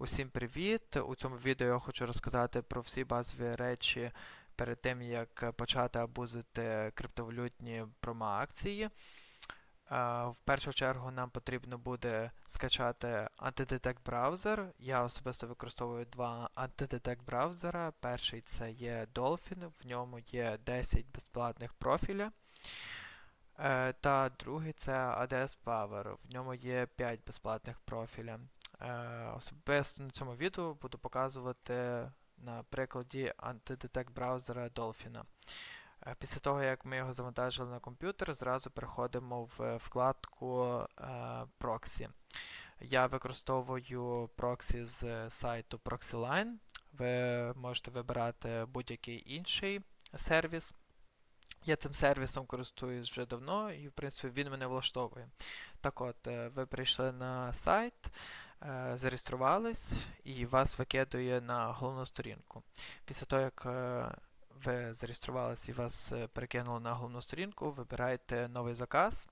Усім привіт! У цьому відео я хочу розказати про всі базові речі перед тим, як почати абузити криптовалютні промо-акції. Е, В першу чергу нам потрібно буде скачати антидетект браузер. Я особисто використовую два антидетект браузера. Перший це є Dolphin, в ньому є 10 безплатних профіля. Е, Та другий це ADS Power, в ньому є 5 безплатних профіля. Е, Особисто на цьому відео буду показувати на прикладі антидетект браузера Dolphin. Е, Після того, як ми його завантажили на комп'ютер, зразу переходимо в вкладку е, Proxy. Я використовую проксі з сайту ProxyLine. Ви можете вибирати будь-який інший сервіс. Я цим сервісом користуюсь вже давно, і, в принципі, він мене влаштовує. Так от, е, ви прийшли на сайт, е, зареєструвались, і вас викидує на головну сторінку. Після того, як е, ви зареєструвались і вас е, перекинули на головну сторінку, вибирайте новий заказ,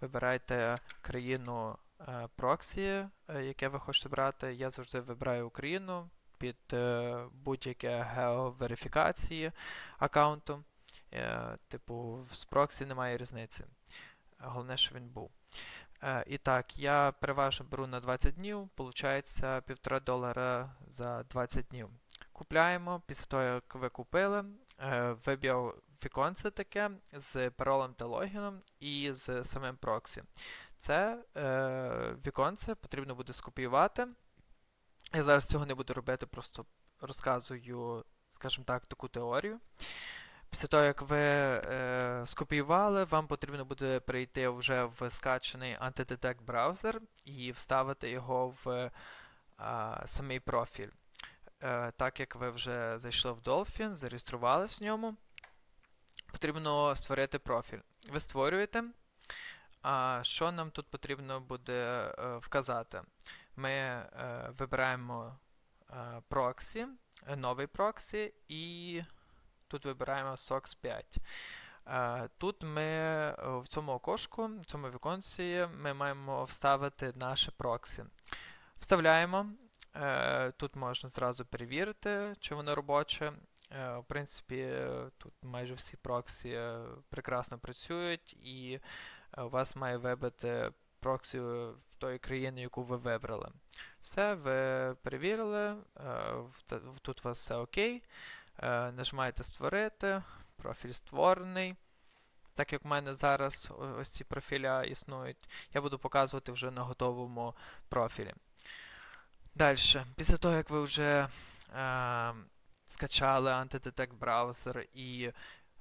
вибирайте країну е, проксі, е, яке ви хочете брати. Я завжди вибираю Україну під е, будь-яке геоверифікації аккаунту. Е, Типу, з проксі немає різниці. Головне, що він був. Е, І так, я переважно беру на 20 днів, виходить 1,5 долара за 20 днів. Купляємо, після того, як ви купили, е, виб'є віконце таке з паролем та логіном і з самим проксі. Це е, віконце потрібно буде скопіювати. Я зараз цього не буду робити, просто розказую, скажімо так, таку теорію. Після того, як ви е, скопіювали, вам потрібно буде перейти вже в скачаний антидетект браузер і вставити його в е, самий профіль. Е, так як ви вже зайшли в Dolphin, зареєструвалися в ньому, потрібно створити профіль. Ви створюєте. А що нам тут потрібно буде е, вказати? Ми е, вибираємо е, проксі, новий проксі і Тут вибираємо SOX 5. Е, Тут ми е, в цьому окошку, в цьому віконці, ми маємо вставити наше проксі. Вставляємо. Е, Тут можна зразу перевірити, чи воно робоче. В принципі, тут майже всі проксі прекрасно працюють, і у вас має вибити проксі в тої країни, яку ви вибрали. Все, ви перевірили, тут у вас все окей. Е, Нажимаєте Створити, профіль створений. Так як в мене зараз ось ці профіля існують, я буду показувати вже на готовому профілі. Далі, після того, як ви вже е, скачали антидетект браузер і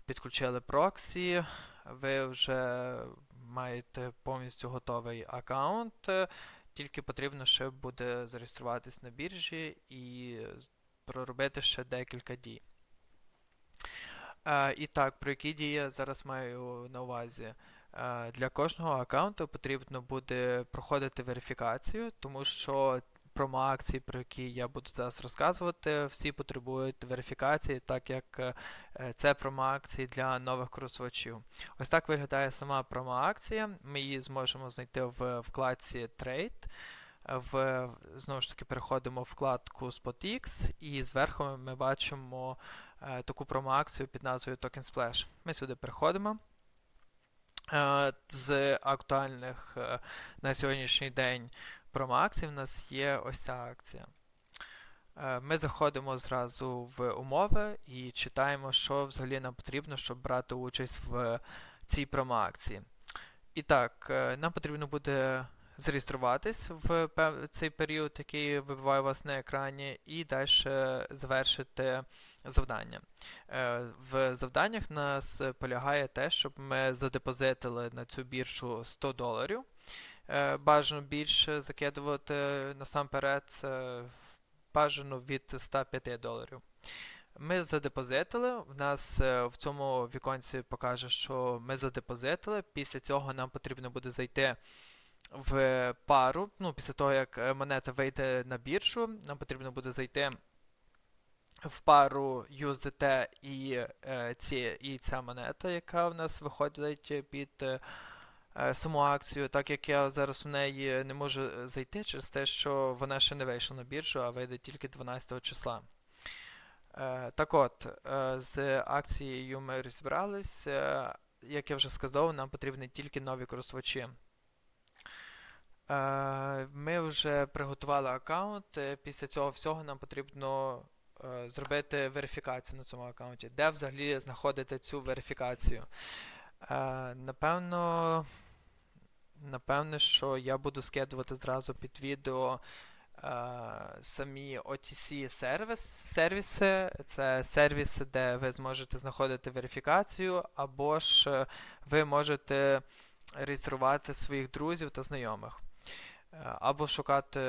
підключили проксі, ви вже маєте повністю готовий аккаунт, тільки потрібно ще буде зареєструватись на біржі і проробити ще декілька дій. Е, і так, про які дії я зараз маю на увазі? Е, для кожного аккаунту потрібно буде проходити верифікацію, тому що промо-акції, про які я буду зараз розказувати, всі потребують верифікації, так як е, це промо-акції для нових користувачів. Ось так виглядає сама промо-акція. Ми її зможемо знайти в вкладці Trade в, знову ж таки переходимо в вкладку SpotX і зверху ми бачимо е, таку промоакцію під назвою Token Splash. Ми сюди переходимо. Е, з актуальних е, на сьогоднішній день промоакцій в нас є ось ця акція. Ми заходимо зразу в умови і читаємо, що взагалі нам потрібно, щоб брати участь в цій промоакції. І так, нам потрібно буде зареєструватись в цей період, який вибиває вас на екрані, і далі завершити завдання. Е, В завданнях нас полягає те, щоб ми задепозитили на цю біржу 100 доларів. Е, Бажано більше закидувати насамперед, це бажано від 105 доларів. Ми задепозитили. В нас е, в цьому віконці покаже, що ми задепозитили. Після цього нам потрібно буде зайти в пару. Ну, після того, як е, монета вийде на біржу, нам потрібно буде зайти в пару USDT і, е, ці, і ця монета, яка в нас виходить під е, саму акцію, так як я зараз в неї не можу зайти через те, що вона ще не вийшла на біржу, а вийде тільки 12 числа. Так от, з акцією ми розібрались. Е, Як я вже сказав, нам потрібні тільки нові користувачі. Е, Ми вже приготували аккаунт. е, Після цього всього нам потрібно е, зробити верифікацію на цьому аккаунті. Де взагалі знаходити цю верифікацію? Напевно, напевно, що я буду скидувати зразу під відео самі OTC сервіс, сервіси. Це сервіси, де ви зможете знаходити верифікацію, або ж ви можете реєструвати своїх друзів та знайомих, або шукати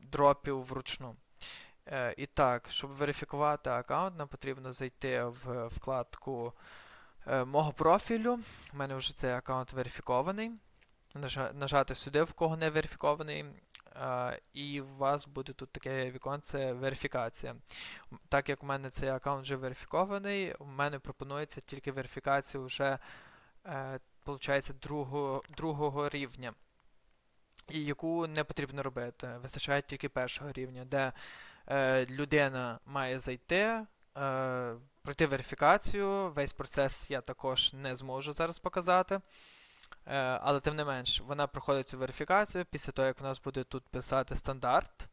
дропів вручну. Е, І так, щоб верифікувати аккаунт, нам потрібно зайти в вкладку е, мого профілю. У мене вже цей аккаунт верифікований. Нажати сюди, в кого не верифікований. е, І у вас буде тут таке віконце верифікація. Так як у мене цей аккаунт вже верифікований, у мене пропонується тільки верифікація вже, получається, другого, другого рівня. І яку не потрібно робити. Вистачає тільки першого рівня, де е, людина має зайти, е, пройти верифікацію. Весь процес я також не зможу зараз показати. Е, але тим не менш, вона проходить цю верифікацію. Після того, як у нас буде тут писати стандарт,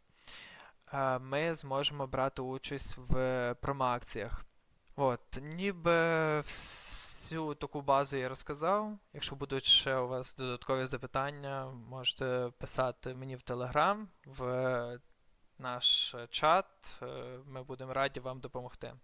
е, ми зможемо брати участь в промоакціях. От, ніби всю таку базу я розказав. Якщо будуть ще у вас додаткові запитання, можете писати мені в Телеграм, в наш чат. Е, Ми будемо раді вам допомогти.